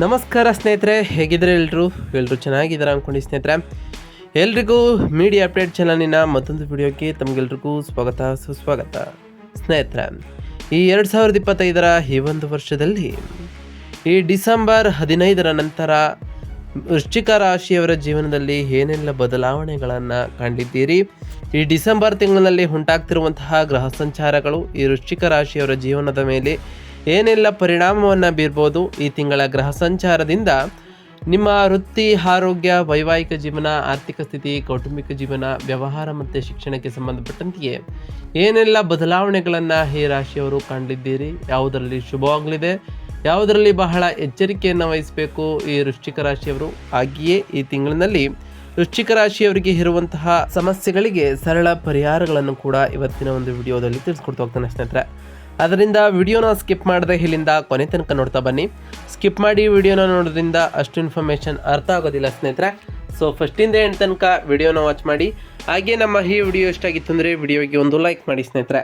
ನಮಸ್ಕಾರ ಸ್ನೇಹಿತರೆ ಹೇಗಿದ್ರೆ ಎಲ್ಲರೂ ಎಲ್ಲರೂ ಚೆನ್ನಾಗಿದ್ದಾರೆ ಅಂದ್ಕೊಂಡು ಸ್ನೇಹಿತರೆ. ಎಲ್ರಿಗೂ ಮೀಡಿಯಾ ಅಪ್ಡೇಟ್ ಚಾನಲಿನ ಮತ್ತೊಂದು ವಿಡಿಯೋಕ್ಕೆ ತಮಗೆಲ್ರಿಗೂ ಸ್ವಾಗತ, ಸುಸ್ವಾಗತ. ಸ್ನೇಹಿತರೆ, ಈ ಎರಡು ಸಾವಿರದ ಇಪ್ಪತ್ತೈದರ ಈ ಒಂದು ವರ್ಷದಲ್ಲಿ ಈ ಡಿಸೆಂಬರ್ ಹದಿನೈದರ ನಂತರ ವೃಶ್ಚಿಕ ರಾಶಿಯವರ ಜೀವನದಲ್ಲಿ ಏನೆಲ್ಲ ಬದಲಾವಣೆಗಳನ್ನು ಕಂಡಿದ್ದೀರಿ? ಈ ಡಿಸೆಂಬರ್ ತಿಂಗಳಿನಲ್ಲಿ ಉಂಟಾಗ್ತಿರುವಂತಹ ಗ್ರಹ ಸಂಚಾರಗಳು ಈ ವೃಶ್ಚಿಕ ರಾಶಿಯವರ ಜೀವನದ ಮೇಲೆ ಏನೆಲ್ಲ ಪರಿಣಾಮವನ್ನು ಬೀರ್ಬೋದು ಈ ತಿಂಗಳ ಗ್ರಹ ಸಂಚಾರದಿಂದ? ನಿಮ್ಮ ವೃತ್ತಿ, ಆರೋಗ್ಯ, ವೈವಾಹಿಕ ಜೀವನ, ಆರ್ಥಿಕ ಸ್ಥಿತಿ, ಕೌಟುಂಬಿಕ ಜೀವನ, ವ್ಯವಹಾರ ಮತ್ತು ಶಿಕ್ಷಣಕ್ಕೆ ಸಂಬಂಧಪಟ್ಟಂತೆಯೇ ಏನೆಲ್ಲ ಬದಲಾವಣೆಗಳನ್ನು ಈ ರಾಶಿಯವರು ಕಂಡಿದ್ದೀರಿ? ಯಾವುದರಲ್ಲಿ ಶುಭವಾಗಲಿದೆ ಯಾವುದರಲ್ಲಿ ಬಹಳ ಎಚ್ಚರಿಕೆಯನ್ನು ವಹಿಸಬೇಕು ಈ ವೃಶ್ಚಿಕ ರಾಶಿಯವರು? ಹಾಗೆಯೇ ಈ ತಿಂಗಳಿನಲ್ಲಿ ವೃಶ್ಚಿಕ ರಾಶಿಯವರಿಗೆ ಇರುವಂತಹ ಸಮಸ್ಯೆಗಳಿಗೆ ಸರಳ ಪರಿಹಾರಗಳನ್ನು ಕೂಡ ಇವತ್ತಿನ ಒಂದು ವಿಡಿಯೋದಲ್ಲಿ ತಿಳಿಸ್ಕೊಡ್ತಾ ಹೋಗ್ತಾನೆ ಸ್ನೇಹಿತರೆ. ಅದರಿಂದ ವಿಡಿಯೋನ ಸ್ಕಿಪ್ ಮಾಡದೆ ಇಲ್ಲಿಂದ ಕೊನೆ ತನಕ ನೋಡ್ತಾ ಬನ್ನಿ. ಸ್ಕಿಪ್ ಮಾಡಿ ವಿಡಿಯೋನ ನೋಡೋದ್ರಿಂದ ಅಷ್ಟು ಇನ್ಫಾರ್ಮೇಷನ್ ಅರ್ಥ ಆಗೋದಿಲ್ಲ ಸ್ನೇಹಿತರೆ. ಸೊ ಫಸ್ಟಿಂದ ಎಂಡ್ ತನಕ ವಿಡಿಯೋನ ವಾಚ್ ಮಾಡಿ. ಹಾಗೆ ನಮ್ಮ ಈ ವಿಡಿಯೋ ಇಷ್ಟ ಆಗಿತ್ತು ಅಂದರೆ ವಿಡಿಯೋಗೆ ಒಂದು ಲೈಕ್ ಮಾಡಿ ಸ್ನೇಹಿತರೆ.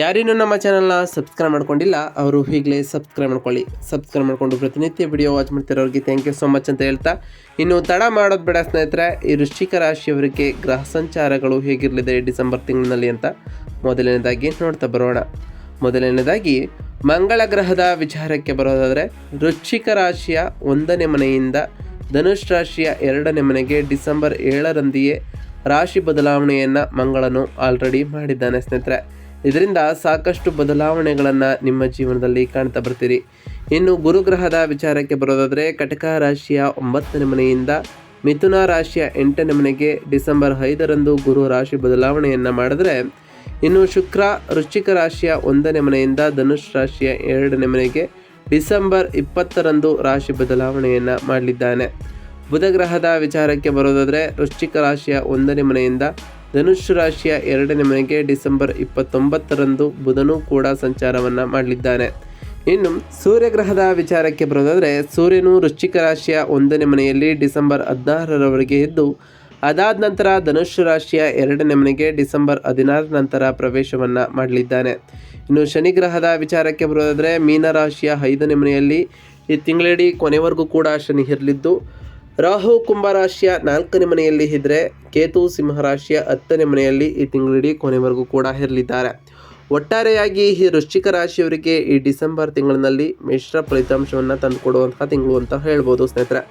ಯಾರೇನೂ ನಮ್ಮ ಚಾನಲ್ನ ಸಬ್ಸ್ಕ್ರೈಬ್ ಮಾಡ್ಕೊಂಡಿಲ್ಲ, ಅವರು ಈಗಲೇ ಸಬ್ಸ್ಕ್ರೈಬ್ ಮಾಡ್ಕೊಳ್ಳಿ. ಸಬ್ಸ್ಕ್ರೈಬ್ ಮಾಡಿಕೊಂಡು ಪ್ರತಿನಿತ್ಯ ವಿಡಿಯೋ ವಾಚ್ ಮಾಡ್ತಿರೋರಿಗೆ ಥ್ಯಾಂಕ್ ಯು ಸೋ ಮಚ್ ಅಂತ ಹೇಳ್ತಾ. ಇನ್ನು ತಡ ಮಾಡೋದು ಬೇಡ ಸ್ನೇಹಿತರೆ. ಈ ವೃಶ್ಚಿಕ ರಾಶಿಯವರಿಗೆ ಗ್ರಹ ಸಂಚಾರಗಳು ಹೇಗಿರಲಿದೆ ಡಿಸೆಂಬರ್ ತಿಂಗಳಿನಲ್ಲಿ ಅಂತ ಮೊದಲನೇದಾಗಿ ನೋಡ್ತಾ ಬರೋಣ. ಮೊದಲನೇದಾಗಿ ಮಂಗಳ ಗ್ರಹದ ವಿಚಾರಕ್ಕೆ ಬರೋದಾದರೆ ವೃಶ್ಚಿಕ ರಾಶಿಯ ಒಂದನೇ ಮನೆಯಿಂದ ಧನುಷ್ ರಾಶಿಯ ಎರಡನೇ ಮನೆಗೆ ಡಿಸೆಂಬರ್ ಏಳರಂದಿಯೇ ರಾಶಿ ಬದಲಾವಣೆಯನ್ನು ಮಂಗಳನು ಆಲ್ರೆಡಿ ಮಾಡಿದ್ದಾನೆ ಸ್ನೇಹಿತರೆ. ಇದರಿಂದ ಸಾಕಷ್ಟು ಬದಲಾವಣೆಗಳನ್ನು ನಿಮ್ಮ ಜೀವನದಲ್ಲಿ ಕಾಣ್ತಾ ಬರ್ತೀರಿ. ಇನ್ನು ಗುರುಗ್ರಹದ ವಿಚಾರಕ್ಕೆ ಬರೋದಾದರೆ ಕಟಕ ರಾಶಿಯ ಒಂಬತ್ತನೇ ಮನೆಯಿಂದ ಮಿಥುನ ರಾಶಿಯ ಎಂಟನೇ ಮನೆಗೆ ಡಿಸೆಂಬರ್ ಐದರಂದು ಗುರು ರಾಶಿ ಬದಲಾವಣೆಯನ್ನು ಮಾಡಿದ್ರೆ ಇನ್ನು ಶುಕ್ರ ವೃಶ್ಚಿಕ ರಾಶಿಯ ಒಂದನೇ ಮನೆಯಿಂದ ಧನುಷ್ ರಾಶಿಯ ಎರಡನೇ ಮನೆಗೆ ಡಿಸೆಂಬರ್ ಇಪ್ಪತ್ತರಂದು ರಾಶಿ ಬದಲಾವಣೆಯನ್ನು ಮಾಡಲಿದ್ದಾನೆ. ಬುಧ ಗ್ರಹದ ವಿಚಾರಕ್ಕೆ ಬರೋದಾದರೆ ವೃಶ್ಚಿಕ ರಾಶಿಯ ಒಂದನೇ ಮನೆಯಿಂದ ಧನುಷ್ ರಾಶಿಯ ಎರಡನೇ ಮನೆಗೆ ಡಿಸೆಂಬರ್ ಇಪ್ಪತ್ತೊಂಬತ್ತರಂದು ಬುಧನೂ ಕೂಡ ಸಂಚಾರವನ್ನು ಮಾಡಲಿದ್ದಾನೆ. ಇನ್ನು ಸೂರ್ಯಗ್ರಹದ ವಿಚಾರಕ್ಕೆ ಬರೋದಾದರೆ ಸೂರ್ಯನು ವೃಶ್ಚಿಕ ರಾಶಿಯ ಒಂದನೇ ಮನೆಯಲ್ಲಿ ಡಿಸೆಂಬರ್ ಹದಿನಾರರವರೆಗೆ ಇದ್ದು ಅದಾದ ನಂತರ ಧನುಷ್ಯ ರಾಶಿಯ ಎರಡನೇ ಮನೆಗೆ ಡಿಸೆಂಬರ್ ಹದಿನಾರ ನಂತರ ಪ್ರವೇಶವನ್ನು ಮಾಡಲಿದ್ದಾನೆ. ಇನ್ನು ಶನಿ ಗ್ರಹದ ವಿಚಾರಕ್ಕೆ ಬರೋದಾದರೆ ಮೀನ ರಾಶಿಯ ಐದನೇ ಮನೆಯಲ್ಲಿ ಈ ತಿಂಗಳಿಡೀ ಕೊನೆವರೆಗೂ ಕೂಡ ಶನಿ ಇರಲಿದ್ದು, ರಾಹು ಕುಂಭ ರಾಶಿಯ ನಾಲ್ಕನೇ ಮನೆಯಲ್ಲಿ ಇದ್ದರೆ ಕೇತು ಸಿಂಹರಾಶಿಯ ಹತ್ತನೇ ಮನೆಯಲ್ಲಿ ಈ ತಿಂಗಳಿಡೀ ಕೊನೆವರೆಗೂ ಕೂಡ ಇರಲಿದ್ದಾರೆ. ಒಟ್ಟಾರೆಯಾಗಿ ಈ ವೃಶ್ಚಿಕ ರಾಶಿಯವರಿಗೆ ಈ ಡಿಸೆಂಬರ್ ತಿಂಗಳಿನಲ್ಲಿ ಮಿಶ್ರ ಫಲಿತಾಂಶವನ್ನು ತಂದುಕೊಡುವಂತಹ ತಿಂಗಳು ಅಂತ ಹೇಳ್ಬೋದು ಸ್ನೇಹಿತರೆ.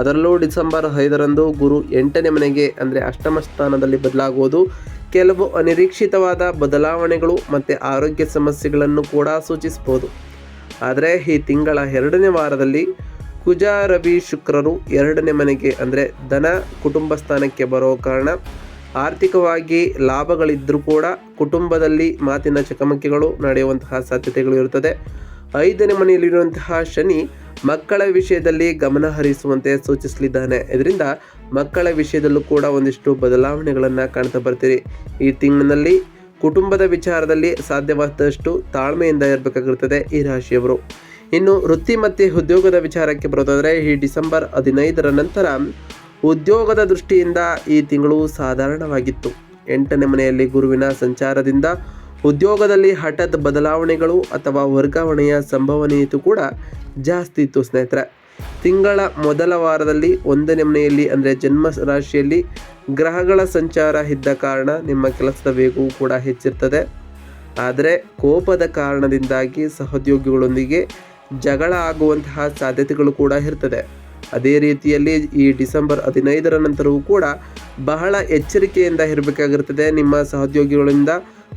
ಅದರಲ್ಲೂ ಡಿಸೆಂಬರ್ ಐದರಂದು ಗುರು ಎಂಟನೇ ಮನೆಗೆ, ಅಂದರೆ ಅಷ್ಟಮ ಸ್ಥಾನದಲ್ಲಿ ಬದಲಾಗುವುದು. ಕೆಲವು ಅನಿರೀಕ್ಷಿತವಾದ ಬದಲಾವಣೆಗಳು ಮತ್ತು ಆರೋಗ್ಯ ಸಮಸ್ಯೆಗಳನ್ನು ಕೂಡ ಸೂಚಿಸಬಹುದು. ಆದರೆ ಈ ತಿಂಗಳ ಎರಡನೇ ವಾರದಲ್ಲಿ ಕುಜ ರವಿ ಶುಕ್ರರು ಎರಡನೇ ಮನೆಗೆ, ಅಂದರೆ ಧನ ಕುಟುಂಬ ಸ್ಥಾನಕ್ಕೆ ಬರೋ ಕಾರಣ ಆರ್ಥಿಕವಾಗಿ ಲಾಭಗಳಿದ್ದರೂ ಕೂಡ ಕುಟುಂಬದಲ್ಲಿ ಮಾತಿನ ಚಕಮಕಿಗಳು ನಡೆಯುವಂತಹ ಸಾಧ್ಯತೆಗಳು ಇರುತ್ತದೆ. ಐದನೇ ಮನೆಯಲ್ಲಿರುವಂತಹ ಶನಿ ಮಕ್ಕಳ ವಿಷಯದಲ್ಲಿ ಗಮನ ಹರಿಸುವಂತೆ ಸೂಚಿಸಲಿದ್ದಾನೆ. ಇದರಿಂದ ಮಕ್ಕಳ ವಿಷಯದಲ್ಲೂ ಕೂಡ ಒಂದಿಷ್ಟು ಬದಲಾವಣೆಗಳನ್ನು ಕಾಣ್ತಾ ಬರ್ತೀರಿ. ಈ ತಿಂಗಳಿನಲ್ಲಿ ಕುಟುಂಬದ ವಿಚಾರದಲ್ಲಿ ಸಾಧ್ಯವಾದಷ್ಟು ತಾಳ್ಮೆಯಿಂದ ಇರಬೇಕಾಗಿರುತ್ತದೆ ಈ ರಾಶಿಯವರು. ಇನ್ನು ವೃತ್ತಿ ಮತ್ತು ಉದ್ಯೋಗದ ವಿಚಾರಕ್ಕೆ ಬರೋದಾದರೆ, ಈ ಡಿಸೆಂಬರ್ ಹದಿನೈದರ ನಂತರ ಉದ್ಯೋಗದ ದೃಷ್ಟಿಯಿಂದ ಈ ತಿಂಗಳು ಸಾಧಾರಣವಾಗಿತ್ತು. ಎಂಟನೇ ಮನೆಯಲ್ಲಿ ಗುರುವಿನ ಸಂಚಾರದಿಂದ ಉದ್ಯೋಗದಲ್ಲಿ ಹಠಾತ್ ಬದಲಾವಣೆಗಳು ಅಥವಾ ವರ್ಗಾವಣೆಯ ಸಂಭವನೀಯತೆ ಕೂಡ ಜಾಸ್ತಿ ಇತ್ತು, ಸ್ನೇಹಿತರೆ. ತಿಂಗಳ ಮೊದಲ ವಾರದಲ್ಲಿ ಒಂದನೇ ಮನೆಯಲ್ಲಿ ಅಂದರೆ ಜನ್ಮ ರಾಶಿಯಲ್ಲಿ, ಗ್ರಹಗಳ ಸಂಚಾರ ಇದ್ದ ಕಾರಣ ನಿಮ್ಮ ಕೆಲಸದ ವೇಗವೂ ಕೂಡ ಹೆಚ್ಚಿರ್ತದೆ. ಆದರೆ ಕೋಪದ ಕಾರಣದಿಂದಾಗಿ ಸಹೋದ್ಯೋಗಿಗಳೊಂದಿಗೆ ಜಗಳ ಆಗುವಂತಹ ಸಾಧ್ಯತೆಗಳು ಕೂಡ ಇರ್ತದೆ. ಅದೇ ರೀತಿಯಲ್ಲಿ ಈ ಡಿಸೆಂಬರ್ ಹದಿನೈದರ ನಂತರವೂ ಕೂಡ ಬಹಳ ಎಚ್ಚರಿಕೆಯಿಂದ ಇರಬೇಕಾಗಿರ್ತದೆ ನಿಮ್ಮ ಸಹೋದ್ಯೋಗಿಗಳಿಂದ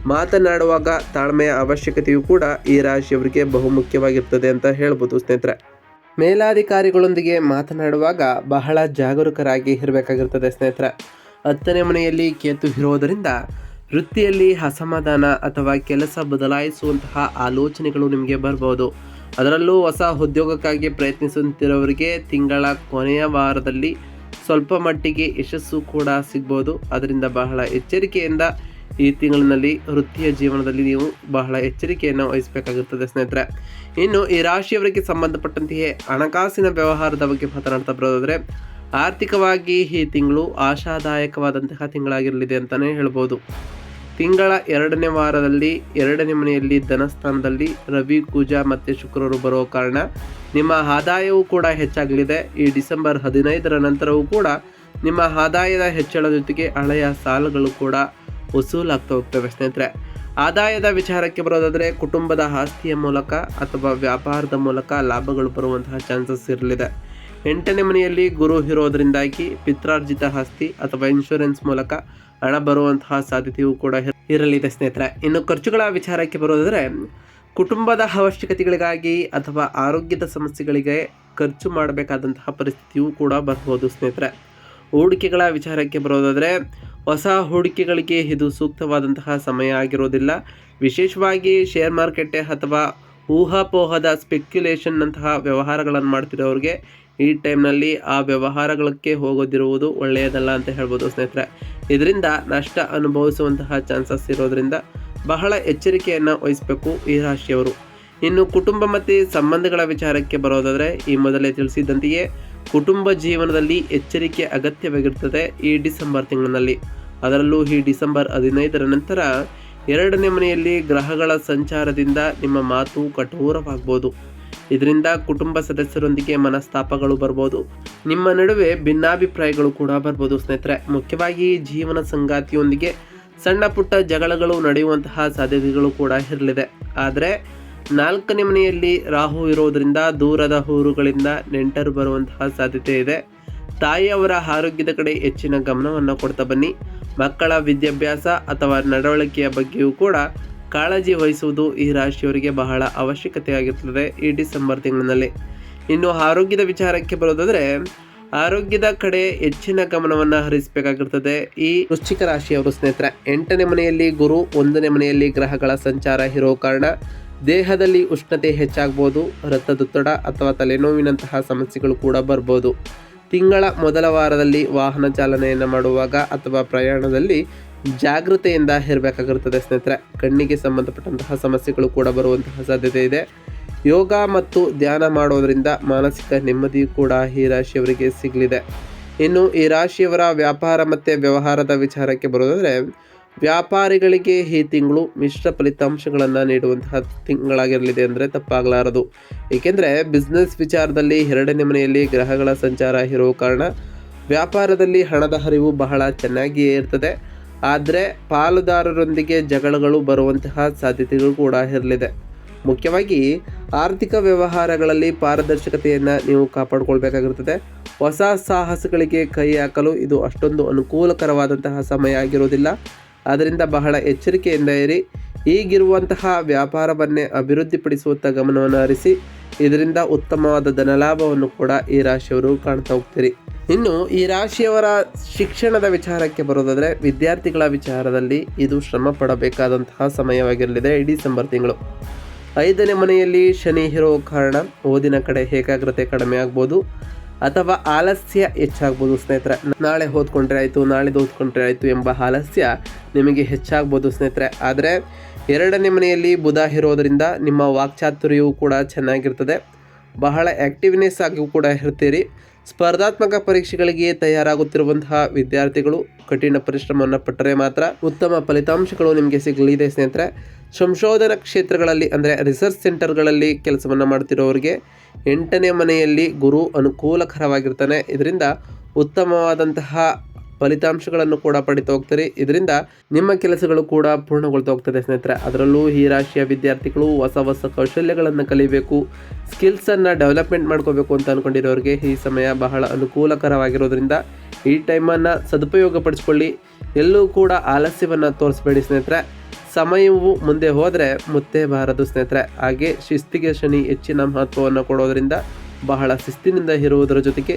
ಮಾತನಾಡುವಾಗ ತಾಳ್ಮೆಯ ಅವಶ್ಯಕತೆಯೂ ಕೂಡ ಈ ರಾಶಿಯವರಿಗೆ ಬಹುಮುಖ್ಯವಾಗಿರ್ತದೆ ಅಂತ ಹೇಳ್ಬೋದು ಸ್ನೇಹಿತರೆ. ಮೇಲಾಧಿಕಾರಿಗಳೊಂದಿಗೆ ಮಾತನಾಡುವಾಗ ಬಹಳ ಜಾಗರೂಕರಾಗಿ ಇರಬೇಕಾಗಿರ್ತದೆ ಸ್ನೇಹಿತರೆ. ಹತ್ತನೇ ಮನೆಯಲ್ಲಿ ಕೇತು ಇರೋದರಿಂದ ವೃತ್ತಿಯಲ್ಲಿ ಅಸಮಾಧಾನ ಅಥವಾ ಕೆಲಸ ಬದಲಾಯಿಸುವಂತಹ ಆಲೋಚನೆಗಳು ನಿಮಗೆ ಬರ್ಬೋದು. ಅದರಲ್ಲೂ ಹೊಸ ಉದ್ಯೋಗಕ್ಕಾಗಿ ಪ್ರಯತ್ನಿಸುತ್ತಿರೋರಿಗೆ ತಿಂಗಳ ಕೊನೆಯ ವಾರದಲ್ಲಿ ಸ್ವಲ್ಪ ಮಟ್ಟಿಗೆ ಯಶಸ್ಸು ಕೂಡ ಸಿಗ್ಬೋದು. ಅದರಿಂದ ಬಹಳ ಎಚ್ಚರಿಕೆಯಿಂದ ಈ ತಿಂಗಳಿನಲ್ಲಿ ವೃತ್ತಿಯ ಜೀವನದಲ್ಲಿ ನೀವು ಬಹಳ ಎಚ್ಚರಿಕೆಯನ್ನು ವಹಿಸಬೇಕಾಗುತ್ತದೆ, ಸ್ನೇಹಿತರೆ. ಇನ್ನು ಈ ರಾಶಿಯವರಿಗೆ ಸಂಬಂಧಪಟ್ಟಂತೆಯೇ ಹಣಕಾಸಿನ ವ್ಯವಹಾರದ ಬಗ್ಗೆ ಮಾತನಾಡ್ತಾ ಬರೋದಾದರೆ, ಆರ್ಥಿಕವಾಗಿ ಈ ತಿಂಗಳು ಆಶಾದಾಯಕವಾದಂತಹ ತಿಂಗಳಾಗಿರಲಿದೆ ಅಂತಲೇ ಹೇಳ್ಬೋದು. ತಿಂಗಳ ಎರಡನೇ ವಾರದಲ್ಲಿ, ಎರಡನೇ ಮನೆಯಲ್ಲಿ ಧನಸ್ಥಾನದಲ್ಲಿ ರವಿ, ಕುಜ ಮತ್ತು ಶುಕ್ರರು ಬರೋ ಕಾರಣ ನಿಮ್ಮ ಆದಾಯವೂ ಕೂಡ ಹೆಚ್ಚಾಗಲಿದೆ. ಈ ಡಿಸೆಂಬರ್ ಹದಿನೈದರ ನಂತರವೂ ಕೂಡ ನಿಮ್ಮ ಆದಾಯದ ಹೆಚ್ಚಳದ ಜೊತೆಗೆ ಹಳೆಯ ಸಾಲಗಳು ಕೂಡ ವಸೂಲಾಗ್ತಾ ಹೋಗ್ತವೆ ಸ್ನೇಹಿತರೆ. ಆದಾಯದ ವಿಚಾರಕ್ಕೆ ಬರೋದಾದರೆ ಕುಟುಂಬದ ಆಸ್ತಿಯ ಮೂಲಕ ಅಥವಾ ವ್ಯಾಪಾರದ ಮೂಲಕ ಲಾಭಗಳು ಬರುವಂತಹ ಚಾನ್ಸಸ್ ಇರಲಿದೆ. ಎಂಟನೇ ಮನೆಯಲ್ಲಿ ಗುರು ಇರೋದರಿಂದಾಗಿ ಪಿತ್ರಾರ್ಜಿತ ಆಸ್ತಿ ಅಥವಾ ಇನ್ಶೂರೆನ್ಸ್ ಮೂಲಕ ಹಣ ಬರುವಂತಹ ಸಾಧ್ಯತೆಯೂ ಕೂಡ ಇರ- ಇರಲಿದೆ ಸ್ನೇಹಿತರೆ. ಇನ್ನು ಖರ್ಚುಗಳ ವಿಚಾರಕ್ಕೆ ಬರೋದಾದರೆ ಕುಟುಂಬದ ಅವಶ್ಯಕತೆಗಳಿಗಾಗಿ ಅಥವಾ ಆರೋಗ್ಯದ ಸಮಸ್ಯೆಗಳಿಗೆ ಖರ್ಚು ಮಾಡಬೇಕಾದಂತಹ ಪರಿಸ್ಥಿತಿಯೂ ಕೂಡ ಬರ್ಬೋದು ಸ್ನೇಹಿತರೆ. ಹೂಡಿಕೆಗಳ ವಿಚಾರಕ್ಕೆ ಬರೋದಾದರೆ ಹೊಸ ಹೂಡಿಕೆಗಳಿಗೆ ಇದು ಸೂಕ್ತವಾದಂತಹ ಸಮಯ ಆಗಿರೋದಿಲ್ಲ. ವಿಶೇಷವಾಗಿ ಶೇರ್ ಮಾರುಕಟ್ಟೆ ಅಥವಾ ಊಹಾಪೋಹದ ಸ್ಪೆಕ್ಯುಲೇಷನ್ನಂತಹ ವ್ಯವಹಾರಗಳನ್ನು ಮಾಡ್ತಿರೋರಿಗೆ ಈ ಟೈಮ್ನಲ್ಲಿ ಆ ವ್ಯವಹಾರಗಳಕ್ಕೆ ಹೋಗೋದಿರುವುದು ಒಳ್ಳೆಯದಲ್ಲ ಅಂತ ಹೇಳ್ಬೋದು ಸ್ನೇಹಿತರೆ. ಇದರಿಂದ ನಷ್ಟ ಅನುಭವಿಸುವಂತಹ ಚಾನ್ಸಸ್ ಇರೋದರಿಂದ ಬಹಳ ಎಚ್ಚರಿಕೆಯನ್ನು ವಹಿಸಬೇಕು ಈ ರಾಶಿಯವರು. ಇನ್ನು ಕುಟುಂಬ ಮತ್ತು ಸಂಬಂಧಗಳ ವಿಚಾರಕ್ಕೆ ಬರೋದಾದರೆ ಈ ಮೊದಲೇ ತಿಳಿಸಿದಂತೆಯೇ ಕುಟುಂಬ ಜೀವನದಲ್ಲಿ ಎಚ್ಚರಿಕೆ ಅಗತ್ಯವಾಗಿರುತ್ತದೆ ಈ ಡಿಸೆಂಬರ್ ತಿಂಗಳಿನಲ್ಲಿ. ಅದರಲ್ಲೂ ಈ ಡಿಸೆಂಬರ್ ಹದಿನೈದರ ನಂತರ ಎರಡನೇ ಮನೆಯಲ್ಲಿ ಗ್ರಹಗಳ ಸಂಚಾರದಿಂದ ನಿಮ್ಮ ಮಾತು ಕಠೋರವಾಗ್ಬೋದು. ಇದರಿಂದ ಕುಟುಂಬ ಸದಸ್ಯರೊಂದಿಗೆ ಮನಸ್ತಾಪಗಳು ಬರ್ಬೋದು. ನಿಮ್ಮ ನಡುವೆ ಭಿನ್ನಾಭಿಪ್ರಾಯಗಳು ಕೂಡ ಬರ್ಬೋದು ಸ್ನೇಹಿತರೆ. ಮುಖ್ಯವಾಗಿ ಜೀವನ ಸಂಗಾತಿಯೊಂದಿಗೆ ಸಣ್ಣ ಪುಟ್ಟ ಜಗಳಗಳು ನಡೆಯುವಂತಹ ಸಾಧ್ಯತೆಗಳು ಕೂಡ ಇರಲಿದೆ. ಆದರೆ ನಾಲ್ಕನೇ ಮನೆಯಲ್ಲಿ ರಾಹು ಇರೋದರಿಂದ ದೂರದ ಊರುಗಳಿಂದ ನೆಂಟರು ಬರುವಂತಹ ಸಾಧ್ಯತೆ ಇದೆ. ತಾಯಿಯವರ ಆರೋಗ್ಯದ ಕಡೆ ಹೆಚ್ಚಿನ ಗಮನವನ್ನು ಕೊಡ್ತಾ ಬನ್ನಿ. ಮಕ್ಕಳ ವಿದ್ಯಾಭ್ಯಾಸ ಅಥವಾ ನಡವಳಿಕೆಯ ಬಗ್ಗೆಯೂ ಕೂಡ ಕಾಳಜಿ ವಹಿಸುವುದು ಈ ರಾಶಿಯವರಿಗೆ ಬಹಳ ಅವಶ್ಯಕತೆಯಾಗಿರುತ್ತದೆ ಈ ಡಿಸೆಂಬರ್ ತಿಂಗಳಿನಲ್ಲಿ ಇನ್ನು ಆರೋಗ್ಯದ ವಿಚಾರಕ್ಕೆ ಬರೋದಾದರೆ, ಆರೋಗ್ಯದ ಕಡೆ ಹೆಚ್ಚಿನ ಗಮನವನ್ನು ಹರಿಸಬೇಕಾಗಿರ್ತದೆ. ಈ ವೃಶ್ಚಿಕ ರಾಶಿಯವರು ಸ್ನೇಹಿತರೆ, ಎಂಟನೇ ಮನೆಯಲ್ಲಿ ಗುರು, ಒಂದನೇ ಮನೆಯಲ್ಲಿ ಗ್ರಹಗಳ ಸಂಚಾರ ಇರೋ ಕಾರಣ ದೇಹದಲ್ಲಿ ಉಷ್ಣತೆ ಹೆಚ್ಚಾಗ್ಬೋದು, ರಕ್ತದೊತ್ತಡ ಅಥವಾ ತಲೆನೋವಿನಂತಹ ಸಮಸ್ಯೆಗಳು ಕೂಡ ಬರ್ಬೋದು. ತಿಂಗಳ ಮೊದಲ ವಾರದಲ್ಲಿ ವಾಹನ ಚಾಲನೆಯನ್ನು ಮಾಡುವಾಗ ಅಥವಾ ಪ್ರಯಾಣದಲ್ಲಿ ಜಾಗೃತೆಯಿಂದ ಇರಬೇಕಾಗಿರುತ್ತದೆ ಸ್ನೇಹಿತರೆ. ಕಣ್ಣಿಗೆ ಸಂಬಂಧಪಟ್ಟಂತಹ ಸಮಸ್ಯೆಗಳು ಕೂಡ ಬರುವಂತಹ ಸಾಧ್ಯತೆ ಇದೆ. ಯೋಗ ಮತ್ತು ಧ್ಯಾನ ಮಾಡೋದರಿಂದ ಮಾನಸಿಕ ನೆಮ್ಮದಿ ಕೂಡ ಈ ರಾಶಿಯವರಿಗೆ ಸಿಗಲಿದೆ. ಇನ್ನು ಈ ರಾಶಿಯವರ ವ್ಯಾಪಾರ ಮತ್ತು ವ್ಯವಹಾರದ ವಿಚಾರಕ್ಕೆ ಬರೋದಾದರೆ ವ್ಯಾಪಾರಿಗಳಿಗೆ ಈ ತಿಂಗಳು ಮಿಶ್ರ ಫಲಿತಾಂಶಗಳನ್ನು ನೀಡುವಂತಹ ತಿಂಗಳಾಗಿರಲಿದೆ ಅಂದರೆ ತಪ್ಪಾಗಲಾರದು. ಏಕೆಂದರೆ ಬಿಸ್ನೆಸ್ ವಿಚಾರದಲ್ಲಿ ಎರಡನೇ ಮನೆಯಲ್ಲಿ ಗ್ರಹಗಳ ಸಂಚಾರ ಇರುವ ಕಾರಣ ವ್ಯಾಪಾರದಲ್ಲಿ ಹಣದ ಹರಿವು ಬಹಳ ಚೆನ್ನಾಗಿಯೇ ಇರ್ತದೆ. ಆದರೆ ಪಾಲುದಾರರೊಂದಿಗೆ ಜಗಳಗಳು ಬರುವಂತಹ ಸಾಧ್ಯತೆಗಳು ಕೂಡ ಇರಲಿದೆ. ಮುಖ್ಯವಾಗಿ ಆರ್ಥಿಕ ವ್ಯವಹಾರಗಳಲ್ಲಿ ಪಾರದರ್ಶಕತೆಯನ್ನು ನೀವು ಕಾಪಾಡಿಕೊಳ್ಬೇಕಾಗಿರ್ತದೆ. ಹೊಸ ಸಾಹಸಗಳಿಗೆ ಕೈ ಹಾಕಲು ಇದು ಅಷ್ಟೊಂದು ಅನುಕೂಲಕರವಾದಂತಹ ಸಮಯ ಆಗಿರೋದಿಲ್ಲ. ಆದ್ದರಿಂದ ಬಹಳ ಎಚ್ಚರಿಕೆಯಿಂದ ಇರಿ. ಈಗಿರುವಂತಹ ವ್ಯಾಪಾರವನ್ನೇ ಅಭಿವೃದ್ಧಿಪಡಿಸುವತ್ತ ಗಮನವನ್ನು ಹರಿಸಿ, ಇದರಿಂದ ಉತ್ತಮವಾದ ಧನಲಾಭವನ್ನು ಕೂಡ ಈ ರಾಶಿಯವರು ಕಾಣ್ತಾ ಹೋಗ್ತೀರಿ. ಇನ್ನು ಈ ರಾಶಿಯವರ ಶಿಕ್ಷಣದ ವಿಚಾರಕ್ಕೆ ಬರೋದಾದರೆ, ವಿದ್ಯಾರ್ಥಿಗಳ ವಿಚಾರದಲ್ಲಿ ಇದು ಶ್ರಮ ಪಡಬೇಕಾದಂತಹ ಸಮಯವಾಗಿರಲಿದೆ ಡಿಸೆಂಬರ್ ತಿಂಗಳು. ಐದನೇ ಮನೆಯಲ್ಲಿ ಶನಿ ಇರೋ ಕಾರಣ ಓದಿನ ಕಡೆ ಏಕಾಗ್ರತೆ ಕಡಿಮೆ ಆಗ್ಬೋದು, ಅಥವಾ ಆಲಸ್ಯ ಹೆಚ್ಚಾಗ್ಬೋದು ಸ್ನೇಹಿತರೆ. ನಾಳೆ ಓದ್ಕೊಂಡ್ರೆ ಆಯಿತು ನಾಳೆ ಓದ್ಕೊಂಡ್ರೆ ಆಯಿತು ಎಂಬ ಆಲಸ್ಯ ನಿಮಗೆ ಹೆಚ್ಚಾಗ್ಬೋದು ಸ್ನೇಹಿತರೆ. ಆದರೆ ಎರಡನೇ ಮನೆಯಲ್ಲಿ ಬುಧ ಇರೋದರಿಂದ ನಿಮ್ಮ ವಾಕ್ಚಾತುರ್ಯವು ಕೂಡ ಚೆನ್ನಾಗಿರ್ತದೆ. ಬಹಳ ಆ್ಯಕ್ಟಿವ್ನೆಸ್ ಆಗಿ ಕೂಡ ಇರ್ತೀರಿ. ಸ್ಪರ್ಧಾತ್ಮಕ ಪರೀಕ್ಷೆಗಳಿಗೆ ತಯಾರಾಗುತ್ತಿರುವಂತಹ ವಿದ್ಯಾರ್ಥಿಗಳು ಕಠಿಣ ಪರಿಶ್ರಮವನ್ನು ಪಟ್ಟರೆ ಮಾತ್ರ ಉತ್ತಮ ಫಲಿತಾಂಶಗಳು ನಿಮಗೆ ಸಿಗಲಿದೆ ಸ್ನೇಹಿತರೆ. ಸಂಶೋಧನಾ ಕ್ಷೇತ್ರಗಳಲ್ಲಿ ಅಂದರೆ ರಿಸರ್ಚ್ ಸೆಂಟರ್ಗಳಲ್ಲಿ ಕೆಲಸವನ್ನು ಮಾಡ್ತಿರೋರಿಗೆ ಎಂಟನೇ ಮನೆಯಲ್ಲಿ ಗುರು ಅನುಕೂಲಕರವಾಗಿರ್ತಾನೆ. ಇದರಿಂದ ಉತ್ತಮವಾದಂತಹ ಫಲಿತಾಂಶಗಳನ್ನು ಕೂಡ ಪಡಿತಾ ಹೋಗ್ತಾರೆ. ಇದರಿಂದ ನಿಮ್ಮ ಕೆಲಸಗಳು ಕೂಡ ಪೂರ್ಣಗೊಳ್ತಾ ಹೋಗ್ತದೆ ಸ್ನೇಹಿತರೆ. ಅದರಲ್ಲೂ ಈ ರಾಶಿಯ ವಿದ್ಯಾರ್ಥಿಗಳು ಹೊಸ ಹೊಸ ಕೌಶಲ್ಯಗಳನ್ನು ಕಲಿಬೇಕು ಸ್ಕಿಲ್ಸನ್ನು ಡೆವಲಪ್ಮೆಂಟ್ ಮಾಡ್ಕೋಬೇಕು ಅಂತ ಅಂದ್ಕೊಂಡಿರೋರಿಗೆ ಈ ಸಮಯ ಬಹಳ ಅನುಕೂಲಕರವಾಗಿರೋದ್ರಿಂದ ಈ ಟೈಮನ್ನು ಸದುಪಯೋಗಪಡಿಸ್ಕೊಳ್ಳಿ. ಎಲ್ಲೂ ಕೂಡ ಆಲಸ್ಯವನ್ನು ತೋರಿಸ್ಬೇಡಿ ಸ್ನೇಹಿತರೆ. ಸಮಯವು ಮುಂದೆ ಹೋದರೆ ಮುತ್ತೇ ಬಾರದು ಸ್ನೇಹಿತರೆ. ಹಾಗೆ ಶಿಸ್ತಿಗೆ ಶನಿ ಹೆಚ್ಚಿನ ಮಹತ್ವವನ್ನು ಕೊಡೋದರಿಂದ ಬಹಳ ಶಿಸ್ತಿನಿಂದ ಇರುವುದರ ಜೊತೆಗೆ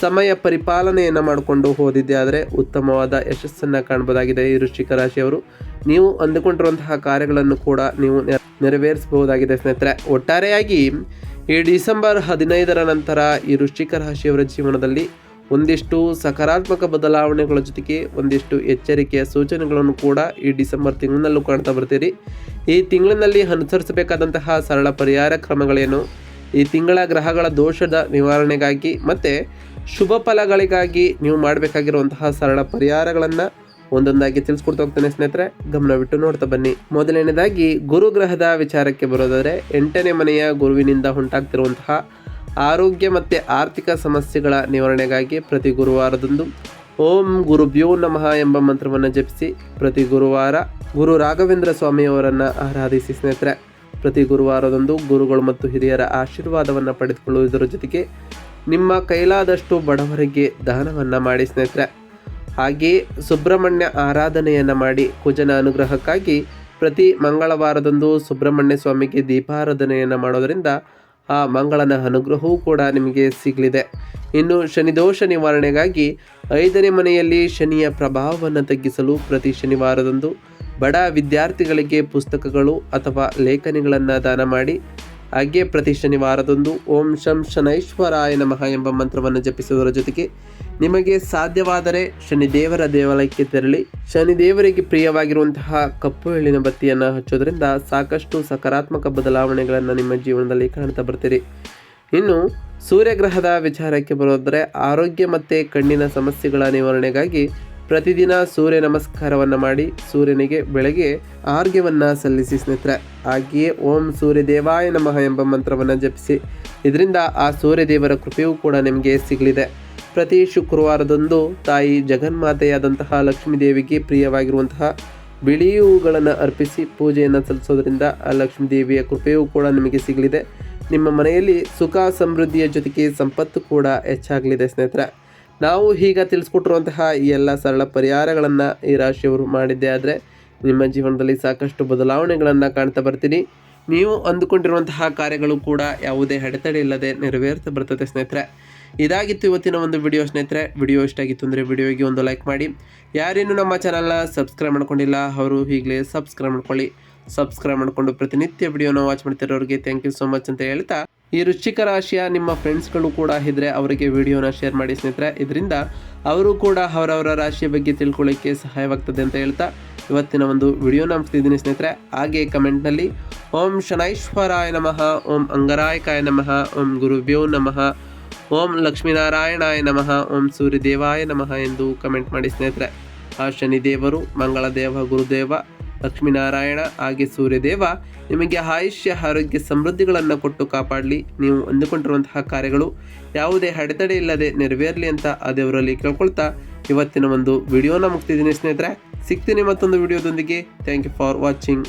ಸಮಯ ಪರಿಪಾಲನೆಯನ್ನು ಮಾಡಿಕೊಂಡು ಹೋದಿದ್ದೆ ಆದರೆ ಉತ್ತಮವಾದ ಯಶಸ್ಸನ್ನು ಕಾಣಬಹುದಾಗಿದೆ ಈ ವೃಶ್ಚಿಕ ರಾಶಿಯವರು. ನೀವು ಅಂದುಕೊಂಡಿರುವಂತಹ ಕಾರ್ಯಗಳನ್ನು ಕೂಡ ನೀವು ನೆರ- ನೆರವೇರಿಸಬಹುದಾಗಿದೆ ಸ್ನೇಹಿತರೆ. ಒಟ್ಟಾರೆಯಾಗಿ ಈ ಡಿಸೆಂಬರ್ ಹದಿನೈದರ ನಂತರ ಈ ವೃಶ್ಚಿಕ ರಾಶಿಯವರ ಜೀವನದಲ್ಲಿ ಒಂದಿಷ್ಟು ಸಕಾರಾತ್ಮಕ ಬದಲಾವಣೆಗಳ ಜೊತೆಗೆ ಒಂದಿಷ್ಟು ಎಚ್ಚರಿಕೆಯ ಸೂಚನೆಗಳನ್ನು ಕೂಡ ಈ ಡಿಸೆಂಬರ್ ತಿಂಗಳಿನಲ್ಲೂ ಕಾಣ್ತಾ ಬರ್ತೀರಿ. ಈ ತಿಂಗಳಿನಲ್ಲಿ ಅನುಸರಿಸಬೇಕಾದಂತಹ ಸರಳ ಪರಿಹಾರ ಕ್ರಮಗಳೇನು? ಈ ತಿಂಗಳ ಗ್ರಹಗಳ ದೋಷದ ನಿವಾರಣೆಗಾಗಿ ಮತ್ತು ಶುಭ ಫಲಗಳಿಗಾಗಿ ನೀವು ಮಾಡಬೇಕಾಗಿರುವಂತಹ ಸರಳ ಪರಿಹಾರಗಳನ್ನು ಒಂದೊಂದಾಗಿ ತಿಳಿಸ್ಕೊಡ್ತಾ ಹೋಗ್ತಾನೆ ಸ್ನೇಹಿತರೆ. ಗಮನವಿಟ್ಟು ನೋಡ್ತಾ ಬನ್ನಿ. ಮೊದಲನೇದಾಗಿ ಗುರುಗ್ರಹದ ವಿಚಾರಕ್ಕೆ ಬರೋದಾದರೆ, ಎಂಟನೇ ಮನೆಯ ಗುರುವಿನಿಂದ ಉಂಟಾಗ್ತಿರುವಂತಹ ಆರೋಗ್ಯ ಮತ್ತು ಆರ್ಥಿಕ ಸಮಸ್ಯೆಗಳ ನಿವಾರಣೆಗಾಗಿ ಪ್ರತಿ ಗುರುವಾರದಂದು ಓಂ ಗುರುಭ್ಯೋ ನಮಃ ಎಂಬ ಮಂತ್ರವನ್ನು ಜಪಿಸಿ, ಪ್ರತಿ ಗುರುವಾರ ಗುರು ರಾಘವೇಂದ್ರ ಸ್ವಾಮಿಯವರನ್ನು ಆರಾಧಿಸಿ ಸ್ನೇಹಿತರೆ. ಪ್ರತಿ ಗುರುವಾರದಂದು ಗುರುಗಳು ಮತ್ತು ಹಿರಿಯರ ಆಶೀರ್ವಾದವನ್ನು ಪಡೆದುಕೊಳ್ಳುವುದರ ಜೊತೆಗೆ ನಿಮ್ಮ ಕೈಲಾದಷ್ಟು ಬಡವರಿಗೆ ದಾನವನ್ನು ಮಾಡಿ ಸ್ನೇಹಿತರೆ. ಹಾಗೆಯೇ ಸುಬ್ರಹ್ಮಣ್ಯ ಆರಾಧನೆಯನ್ನು ಮಾಡಿ ಕುಜನ ಅನುಗ್ರಹಕ್ಕಾಗಿ ಪ್ರತಿ ಮಂಗಳವಾರದಂದು ಸುಬ್ರಹ್ಮಣ್ಯ ಸ್ವಾಮಿಗೆ ದೀಪಾರಾಧನೆಯನ್ನು ಮಾಡೋದರಿಂದ ಆ ಮಂಗಳನ ಅನುಗ್ರಹವೂ ಕೂಡ ನಿಮಗೆ ಸಿಗಲಿದೆ. ಇನ್ನು ಶನಿದೋಷ ನಿವಾರಣೆಗಾಗಿ ಐದನೇ ಮನೆಯಲ್ಲಿ ಶನಿಯ ಪ್ರಭಾವವನ್ನು ತಗ್ಗಿಸಲು ಪ್ರತಿ ಶನಿವಾರದಂದು ಬಡ ವಿದ್ಯಾರ್ಥಿಗಳಿಗೆ ಪುಸ್ತಕಗಳು ಅಥವಾ ಲೇಖನಿಗಳನ್ನು ದಾನ ಮಾಡಿ ಹಾಗೆ ಪ್ರತಿ ಶನಿವಾರದಂದು ಓಂ ಶಂ ಶನೈಶ್ವರಾಯ ನಮಃ ಎಂಬ ಮಂತ್ರವನ್ನು ಜಪಿಸುವುದರ ಜೊತೆಗೆ ನಿಮಗೆ ಸಾಧ್ಯವಾದರೆ ಶನಿದೇವರ ದೇವಾಲಯಕ್ಕೆ ತೆರಳಿ ಶನಿದೇವರಿಗೆ ಪ್ರಿಯವಾಗಿರುವಂತಹ ಕಪ್ಪು ಎಳ್ಳಿನ ಬತ್ತಿಯನ್ನು ಹಚ್ಚೋದ್ರಿಂದ ಸಾಕಷ್ಟು ಸಕಾರಾತ್ಮಕ ಬದಲಾವಣೆಗಳನ್ನು ನಿಮ್ಮ ಜೀವನದಲ್ಲಿ ಕಾಣ್ತಾ ಬರ್ತೀರಿ. ಇನ್ನು ಸೂರ್ಯಗ್ರಹದ ವಿಚಾರಕ್ಕೆ ಬರೋದ್ರೆ ಆರೋಗ್ಯ ಮತ್ತು ಕಣ್ಣಿನ ಸಮಸ್ಯೆಗಳ ನಿವಾರಣೆಗಾಗಿ ಪ್ರತಿದಿನ ಸೂರ್ಯ ನಮಸ್ಕಾರವನ್ನು ಮಾಡಿ ಸೂರ್ಯನಿಗೆ ಬೆಳಗ್ಗೆ ಆರ್ಗ್ಯವನ್ನು ಸಲ್ಲಿಸಿ ಸ್ನೇಹಿತರೆ, ಹಾಗೆಯೇ ಓಂ ಸೂರ್ಯ ದೇವಾಯ ನಮಃ ಎಂಬ ಮಂತ್ರವನ್ನು ಜಪಿಸಿ. ಇದರಿಂದ ಆ ಸೂರ್ಯ ದೇವರ ಕೃಪೆಯೂ ಕೂಡ ನಿಮಗೆ ಸಿಗಲಿದೆ. ಪ್ರತಿ ಶುಕ್ರವಾರದಂದು ತಾಯಿ ಜಗನ್ಮಾತೆಯಾದಂತಹ ಲಕ್ಷ್ಮೀದೇವಿಗೆ ಪ್ರಿಯವಾಗಿರುವಂತಹ ಬಿಳಿ ಹೂಗಳನ್ನು ಅರ್ಪಿಸಿ ಪೂಜೆಯನ್ನು ಸಲ್ಲಿಸೋದ್ರಿಂದ ಆ ಲಕ್ಷ್ಮೀ ದೇವಿಯ ಕೃಪೆಯೂ ಕೂಡ ನಿಮಗೆ ಸಿಗಲಿದೆ. ನಿಮ್ಮ ಮನೆಯಲ್ಲಿ ಸುಖ ಸಮೃದ್ಧಿಯ ಜೊತೆಗೆ ಸಂಪತ್ತು ಕೂಡ ಹೆಚ್ಚಾಗಲಿದೆ ಸ್ನೇಹಿತರೆ. ನಾವು ಈಗ ತಿಳಿಸ್ಕೊಟ್ಟಿರುವಂತಹ ಈ ಎಲ್ಲ ಸರಳ ಪರಿಹಾರಗಳನ್ನು ಈ ರಾಶಿಯವರು ಮಾಡಿದ್ದೇ ಆದರೆ ನಿಮ್ಮ ಜೀವನದಲ್ಲಿ ಸಾಕಷ್ಟು ಬದಲಾವಣೆಗಳನ್ನು ಕಾಣ್ತಾ ಬರ್ತೀನಿ. ನೀವು ಅಂದುಕೊಂಡಿರುವಂತಹ ಕಾರ್ಯಗಳು ಕೂಡ ಯಾವುದೇ ಅಡೆತಡೆ ಇಲ್ಲದೆ ನೆರವೇರ್ತಾ ಬರ್ತದೆ ಸ್ನೇಹಿತರೆ. ಇದಾಗಿತ್ತು ಇವತ್ತಿನ ಒಂದು ವಿಡಿಯೋ ಸ್ನೇಹಿತರೆ. ವಿಡಿಯೋ ಇಷ್ಟ ಆಗಿತ್ತು ಅಂದರೆ ವಿಡಿಯೋಗೆ ಒಂದು ಲೈಕ್ ಮಾಡಿ. ಯಾರೇನು ನಮ್ಮ ಚಾನಲ್ನ ಸಬ್ಸ್ಕ್ರೈಬ್ ಮಾಡ್ಕೊಂಡಿಲ್ಲ, ಅವರು ಈಗಲೇ ಸಬ್ಸ್ಕ್ರೈಬ್ ಮಾಡ್ಕೊಳ್ಳಿ. ಸಬ್ಸ್ಕ್ರೈಬ್ ಮಾಡಿಕೊಂಡು ಪ್ರತಿನಿತ್ಯ ವಿಡಿಯೋನ ವಾಚ್ ಮಾಡ್ತಿರೋರಿಗೆ ಥ್ಯಾಂಕ್ ಯು ಸೋ ಮಚ್ ಅಂತ ಹೇಳ್ತಾ ಈ ವೃಶ್ಚಿಕ ರಾಶಿಯ ನಿಮ್ಮ ಫ್ರೆಂಡ್ಸ್ಗಳು ಕೂಡ ಇದ್ದರೆ ಅವರಿಗೆ ವಿಡಿಯೋನ ಶೇರ್ ಮಾಡಿ ಸ್ನೇಹಿತರೆ. ಇದರಿಂದ ಅವರು ಕೂಡ ಅವರವರ ರಾಶಿಯ ಬಗ್ಗೆ ತಿಳ್ಕೊಳ್ಳೋಕ್ಕೆ ಸಹಾಯವಾಗ್ತದೆ ಅಂತ ಹೇಳ್ತಾ ಇವತ್ತಿನ ಒಂದು ವಿಡಿಯೋನ ಹಾಕ್ತಿದ್ದೀನಿ ಸ್ನೇಹಿತರೆ. ಹಾಗೆ ಕಮೆಂಟ್ನಲ್ಲಿ, ಓಂ ಶನೈಶ್ವರಾಯ ನಮಃ, ಓಂ ಅಂಗರಾಯಕಾಯ ನಮಃ, ಓಂ ಗುರುಭ್ಯೋ ನಮಃ, ಓಂ ಲಕ್ಷ್ಮೀನಾರಾಯಣಾಯ ನಮಃ, ಓಂ ಸೂರ್ಯದೇವಾಯ ನಮಃ ಎಂದು ಕಮೆಂಟ್ ಮಾಡಿ ಸ್ನೇಹಿತರೆ. ಆ ಶನಿದೇವರು, ಮಂಗಳದೇವ, ಗುರುದೇವ ಲಕ್ಷ್ಮೀನಾರಾಯಣ, ಹಾಗೆ ಸೂರ್ಯದೇವ, ನಿಮಗೆ ಆಯುಷ್ಯ, ಆರೋಗ್ಯ ಸಮೃದ್ಧಿಗಳನ್ನು ಕೊಟ್ಟು ಕಾಪಾಡಲಿ. ನೀವು ಅಂದುಕೊಂಡಿರುವಂತಹ ಕಾರ್ಯಗಳು ಯಾವುದೇ ಅಡೆತಡೆ ಇಲ್ಲದೆ ನೆರವೇರಲಿ ಅಂತ ಆ ದೇವರಲ್ಲಿ ಕೇಳ್ಕೊಳ್ತಾ ಇವತ್ತಿನ ಒಂದು ವಿಡಿಯೋನ ಮುಗ್ತಿದ್ದೀನಿ ಸ್ನೇಹಿತರೆ. ಸಿಗ್ತೀನಿ ಮತ್ತೊಂದು ವಿಡಿಯೋದೊಂದಿಗೆ. Thank you for watching